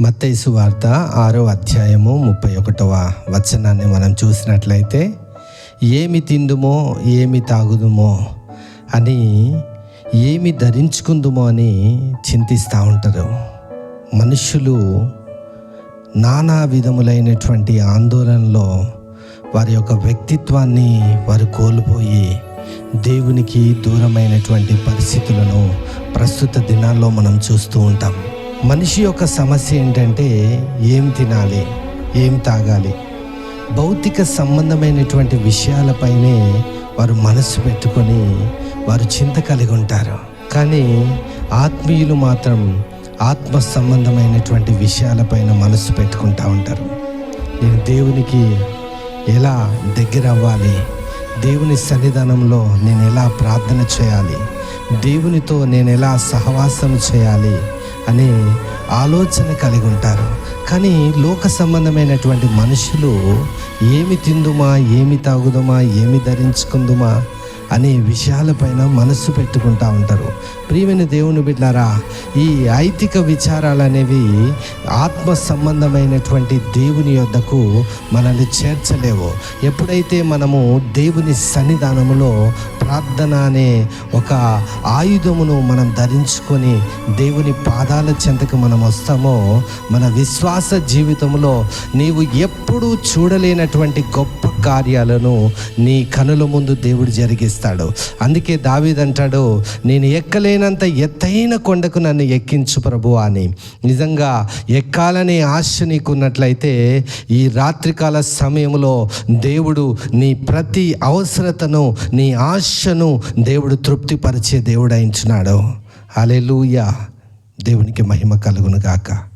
మత్తైసు వార్త ఆరో అధ్యాయము ముప్పై ఒకటవ వచనాన్ని మనం చూసినట్లయితే ఏమి తిందుమో ఏమి తాగుదుమో అని ఏమి ధరించుకుందుమో అని చింతిస్తూ ఉంటారు. మనుషులు నానా విధములైనటువంటి ఆందోళనలో వారి యొక్క వ్యక్తిత్వాన్ని వారు కోల్పోయి దేవునికి దూరమైనటువంటి పరిస్థితులను ప్రస్తుత దినాల్లో మనం చూస్తూ ఉంటాం. మనిషి యొక్క సమస్య ఏంటంటే ఏం తినాలి ఏం తాగాలి? భౌతిక సంబంధమైనటువంటి విషయాలపైనే వారు మనసు పెట్టుకొని వారు చింత కలిగి ఉంటారు. కానీ ఆత్మీయులు మాత్రం ఆత్మ సంబంధమైనటువంటి విషయాలపైన మనసు పెట్టుకుంటూ ఉంటారు. నేను దేవునికి ఎలా దగ్గర అవ్వాలి దేవుని సన్నిధానంలో నేను ఎలా ప్రార్థన చేయాలి? దేవునితో నేను ఎలా సహవాసం చేయాలి? అనే ఆలోచన కలిగి ఉంటారు. కానీ లోక సంబంధమైనటువంటి మనుషులు ఏమి తిందుమా ఏమి తాగుదుమా ఏమి ధరించుకుందుమా అనే విషయాలపైన మనస్సు పెట్టుకుంటా ఉంటారు. ప్రియమైన దేవుని బిడ్డారా ఈ ఐతిక విచారాలు అనేవి ఆత్మ సంబంధమైనటువంటి దేవుని యొద్దకు మనల్ని చేర్చలేవు. ఎప్పుడైతే మనము దేవుని సన్నిధానములో ప్రార్థన అనే ఒక ఆయుధమును మనం ధరించుకొని దేవుని పాదాల చెంతకు మనం వస్తామో మన విశ్వాస జీవితంలో నీవు ఎప్పుడూ చూడలేనటువంటి గొప్ప కార్యాలను నీ కనుల ముందు దేవుడు జరిగిస్తాడు. అందుకే దావీదంటాడు నేను ఎక్కలేనంత ఎత్తైన కొండకు నన్ను ఎక్కించు ప్రభు అని. నిజంగా ఎక్కాలనే ఆశ నీకున్నట్లయితే ఈ రాత్రికాల సమయంలో దేవుడు నీ ప్రతి అవసరతను నీ ఆశను దేవుడు తృప్తిపరిచే దేవుడు అయించున్నాడు. అలెలుయ దేవునికి మహిమ కలుగును గాక.